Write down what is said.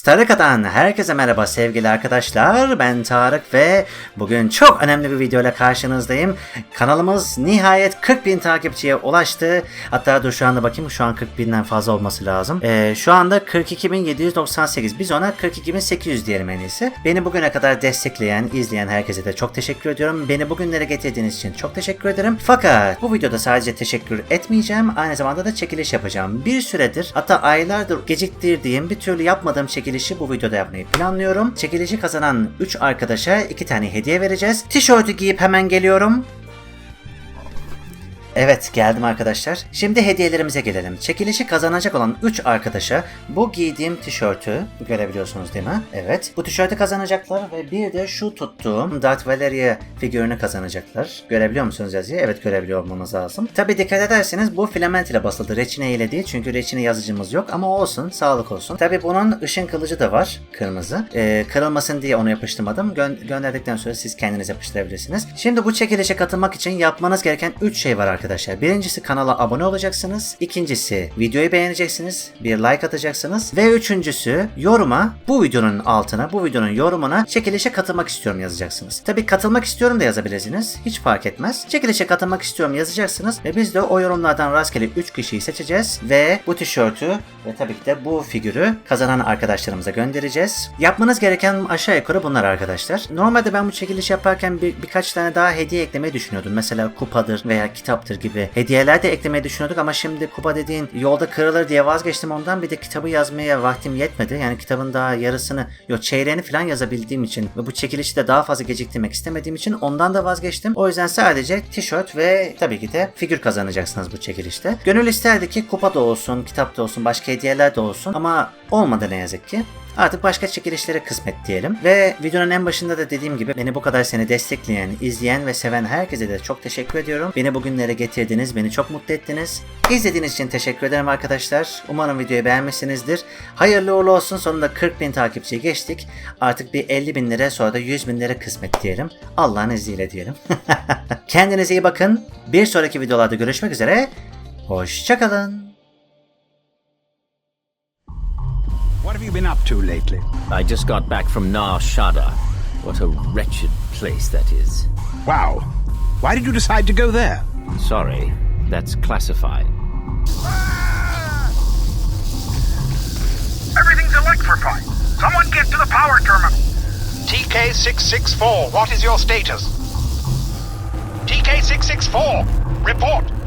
Starika'dan herkese merhaba sevgili arkadaşlar. Ben Tarık ve bugün çok önemli bir video ile karşınızdayım. Kanalımız nihayet 40 bin takipçiye ulaştı. Hatta dur şu anda bakayım şu an 40 binden fazla olması lazım. Ee, şu anda 42.798. Biz ona 42.800 diyelim en iyisi. Beni bugüne kadar destekleyen, izleyen herkese de çok teşekkür ediyorum. Beni bugünlere getirdiğiniz için çok teşekkür ederim. Fakat bu videoda sadece teşekkür etmeyeceğim. Aynı zamanda da çekiliş yapacağım. Bir süredir hatta aylardır geciktirdiğim bir türlü yapmadığım çekilişi bu videoda yapmayı planlıyorum. Çekilişi kazanan 3 arkadaşa 2 tane hediye vereceğiz. Tişörtü giyip hemen geliyorum. Evet geldim arkadaşlar. Şimdi hediyelerimize gelelim. Çekilişi kazanacak olan 3 arkadaşa bu giydiğim tişörtü görebiliyorsunuz değil mi? Evet. Bu tişörtü kazanacaklar ve bir de şu tuttuğum Darth Valeria figürünü kazanacaklar. Görebiliyor musunuz yazıyı? Evet görebiliyor olmanız lazım. Tabi dikkat ederseniz bu filament ile basıldı. Reçine ile değil çünkü reçine yazıcımız yok ama olsun sağlık olsun. Tabi bunun ışın kılıcı da var kırmızı. Ee, kırılmasın diye onu yapıştırmadım. Gö- gönderdikten sonra siz kendiniz yapıştırabilirsiniz. Şimdi bu çekilişe katılmak için yapmanız gereken 3 şey var arkadaşlar. Birincisi kanala abone olacaksınız. İkincisi videoyu beğeneceksiniz. Bir like atacaksınız. Ve üçüncüsü yoruma bu videonun altına bu videonun yorumuna çekilişe katılmak istiyorum yazacaksınız. Tabi katılmak istiyorum da yazabilirsiniz. Hiç fark etmez. Çekilişe katılmak istiyorum yazacaksınız. Ve biz de o yorumlardan rastgele 3 kişiyi seçeceğiz. Ve bu tişörtü ve tabii ki de bu figürü kazanan arkadaşlarımıza göndereceğiz. Yapmanız gereken aşağı yukarı bunlar arkadaşlar. Normalde ben bu çekiliş yaparken bir, birkaç tane daha hediye eklemeyi düşünüyordum. Mesela kupadır veya kitaptır gibi hediyeler de eklemeyi düşünüyorduk ama şimdi kupa dediğin yolda kırılır diye vazgeçtim ondan. Bir de kitabı yazmaya vaktim yetmedi. Yani kitabın daha yarısını, yok çeyreğini falan yazabildiğim için ve bu çekilişi de daha fazla geciktirmek istemediğim için ondan da vazgeçtim. O yüzden sadece tişört ve tabii ki de figür kazanacaksınız bu çekilişte. Gönül isterdi ki kupa da olsun, kitap da olsun, başka hediyeler de olsun ama olmadı ne yazık ki. Artık başka çekilişlere kısmet diyelim. Ve videonun en başında da dediğim gibi beni bu kadar seni destekleyen, izleyen ve seven herkese de çok teşekkür ediyorum. Beni bugünlere getirdiniz, beni çok mutlu ettiniz. İzlediğiniz için teşekkür ederim arkadaşlar. Umarım videoyu beğenmişsinizdir. Hayırlı uğurlu olsun. Sonunda 40 bin takipçiye geçtik. Artık bir 50 bin lira sonra da 100 bin lira kısmet diyelim. Allah'ın izniyle diyelim. Kendinize iyi bakın. Bir sonraki videolarda görüşmek üzere. Hoşçakalın. What have you been up to lately? I just got back from Nar Shaddaa. What a wretched place that is. Wow. Why did you decide to go there? Sorry, that's classified. Everything's electrified. Someone get to the power terminal. TK664, what is your status? TK664, report.